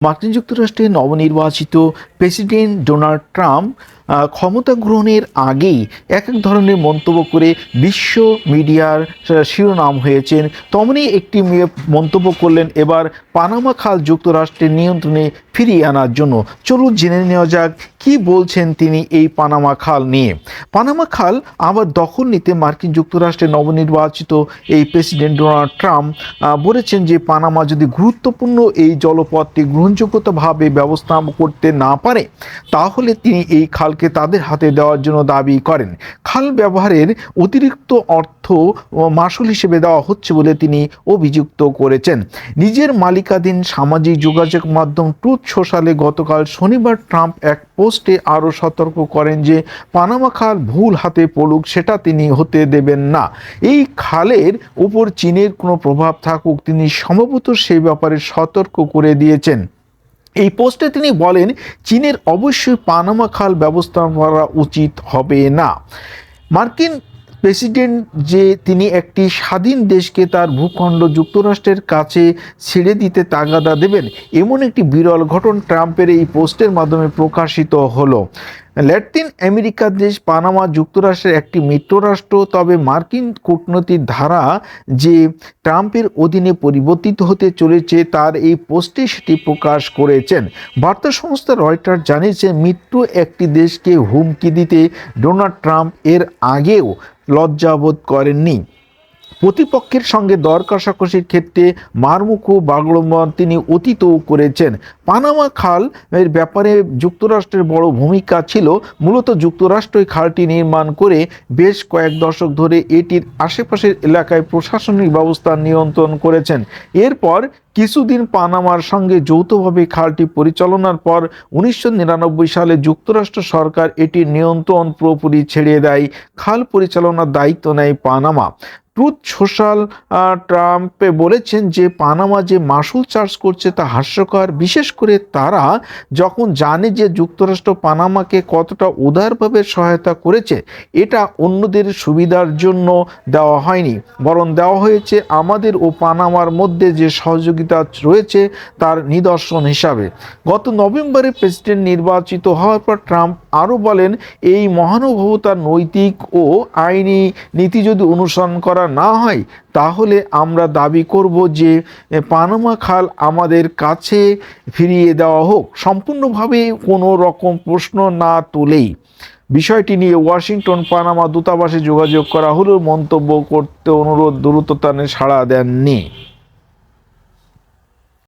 মার্কিন যুক্তরাষ্ট্রের নবনির্বাচিত প্রেসিডেন্ট ডোনাল্ড ট্রাম্প ক্ষমতা গ্রহণের আগেই এক এক ধরনের মন্তব্য করে বিশ্ব মিডিয়ার শিরোনাম হয়েছেন। তেমনই একটি মন্তব্য করলেন এবার পানামা খাল যুক্তরাষ্ট্রের নিয়ন্ত্রণে ফিরিয়ে আনার জন্য। চলুন জেনে নেওয়া যাক কি বলছেন তিনি এই পানামা খাল নিয়ে। পানামা খাল আবার দখল নিতে মার্কিন যুক্তরাষ্ট্রের নবনির্বাচিত এই প্রেসিডেন্ট ডোনাল্ড ট্রাম্প বলেছেন যে পানামা যদি গুরুত্বপূর্ণ এই জলপথটি গ্রহণযোগ্যতাভাবে ব্যবস্থা করতে না পারে, তাহলে তিনি এই খালকে তাদের হাতে দেওয়ার জন্য দাবি করেন। খাল ব্যবহারের অতিরিক্ত অর্থ মাসুল হিসেবে দেওয়া হচ্ছে বলে তিনি অভিযুক্ত করেছেন। নিজের মালিকাধীন সামাজিক যোগাযোগ মাধ্যম ট্রুথ সোশ্যালে গতকাল শনিবার ট্রাম্প এক পোস্টে আরও সতর্ক করেন যে, পানামা খাল ভুল হাতে পড়ুক, সেটা তিনি হতে দেবেন না। এই খালের উপর চীনের কোনো প্রভাব থাকুক, তিনি সম্ভবত সেই ব্যাপারে সতর্ক করে দিয়েছেন। এই পোস্টে তিনি বলেন, চীনের অবশ্যই পানামা খাল ব্যবস্থা করা উচিত হবে না। মার্কিন প্রেসিডেন্ট যে তিনি একটি স্বাধীন দেশকে তার ভূখণ্ড যুক্তরাষ্ট্রের কাছে ছেড়ে দিতে তাগাদা দেবেন, এমন একটি বিরল ঘটন ট্রাম্পের এই পোস্টের মাধ্যমে প্রকাশিত হলো। ল্যাটিন আমেরিকার দেশ পানামা যুক্তরাষ্ট্রের একটি মিত্ররাষ্ট্র, তবে মার্কিন কূটনৈতিক ধারা যে ট্রাম্পের অধীনে পরিবর্তিত হতে চলেছে, তার এই পোস্টে সেটি প্রকাশ করেছেন। বার্তা সংস্থা রয়টার জানিয়েছে, মিত্র একটি দেশকে হুমকি দিতে ডোনাল্ড ট্রাম্প এর আগেও লজ্জাবোধ করেননি। প্রতিপক্ষের সঙ্গে দর কষাকষির ক্ষেত্রে মারমুখো বাগড়ম্বর তিনি অতীত করেছেন। পানামা খাল এর ব্যাপারে যুক্তরাষ্ট্রের বড় ভূমিকা ছিল। মূলত যুক্তরাষ্ট্রই খালটি নির্মাণ করে বেশ কয়েক দশক ধরে এটির আশেপাশের এলাকায় প্রশাসনিক ব্যবস্থা নিয়ন্ত্রণ করেছেন। এরপর কিছুদিন পানামার সঙ্গে যৌথভাবে খালটি পরিচালনার পর উনিশশো নিরানব্বই সালে যুক্তরাষ্ট্র সরকার এটির নিয়ন্ত্রণ পুরোপুরি ছেড়ে দেয়। খাল পরিচালনার দায়িত্ব নেয় পানামা। ট্রুথ সোশ্যাল ট্রাম্পে বলেছেন যে পানামা যে মাসুল চার্জ করছে তা হাস্যকর। বিশেষ করে তারা যখন জানে যে যুক্তরাষ্ট্র পানামাকে কতটা উদারভাবে সহায়তা করেছে, এটা অন্যদের সুবিধার জন্য দেওয়া হয়নি। বরং দেওয়া হয়েছে আমাদের ও পানামার মধ্যে যে সহযোগিতা রয়েছে তার নিদর্শন হিসাবে। গত নভেম্বরে প্রেসিডেন্ট নির্বাচিত হওয়ার পর ট্রাম্প আরও বলেন, এই মহানুভবতার নৈতিক ও আইনি নীতি যদি অনুসরণ করা না হয়, তাহলে আমরা দাবি করব যে পানামা খাল আমাদের কাছে ফিরিয়ে দেওয়া হোক। সম্পূর্ণভাবে কোনো রকম প্রশ্ন না তুলেই। বিষয়টি নিয়ে ওয়াশিংটন, পানামা দূতাবাসে যোগাযোগ করা হলেও মন্তব্য করতে অনুরোধ দ্রুততানে সাড়া দেননি।